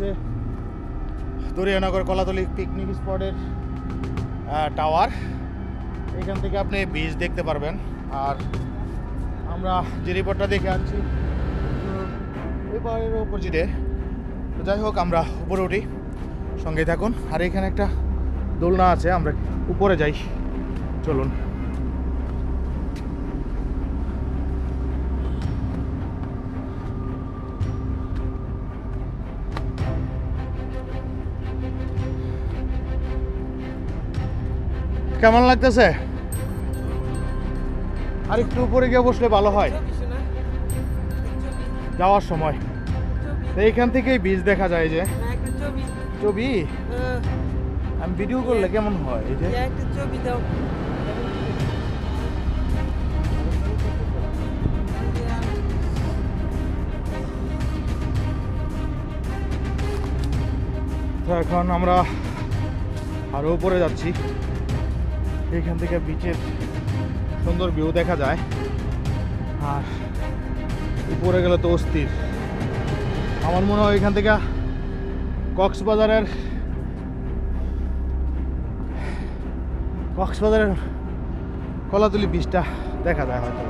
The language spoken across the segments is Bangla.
হচ্ছে দরিয়ানগর কলাতলি পিকনিক স্পটের টাওয়ার এখান থেকে আপনি বীজ দেখতে পারবেন। আর আমরা যে রিপোর্টটা দেখে আনছি পাহাড়ের অপোজিটে তো যাই হোক, আমরা উপরে উঠি সঙ্গে থাকুন। আর এখানে একটা দোলনা আছে, আমরা উপরে যাই। চলুন। কেমন লাগতেছে? আর একটু উপরে গিয়ে বসলে ভালো হয়। যাওয়ার সময়। এইখান থেকেই বীজ দেখা যায় যে। ছবি। আমি ভিডিও করলে কেমন হয় এই যে? তো এখন আমরা আরও উপরে যাচ্ছি। এখান থেকে বিচের সুন্দর ভিউ দেখা যায়। আর উপরে গেলে তো অস্থির। আমার মনে হয় এখান থেকে কক্সবাজারের কক্সবাজারের কলাতুলি বীজটা দেখা যায় হয়তো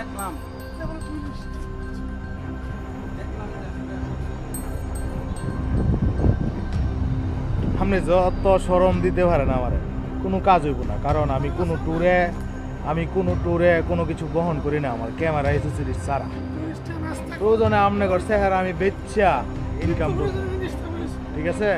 দেখলাম। আপনি যত সরম দিতে পারেন আমার, কোনো কাজ হইব না, কারণ আমি কোনো ট্যুরে, আমি কোনো ট্যুরে কোনো কিছু বহন করি না আমার, ক্যামেরা এসেসরিজ ছাড়া। প্রয়োজনে আমনে ঘর চেহারা আমি বেচ্চা ইনকাম ঠিক আছে?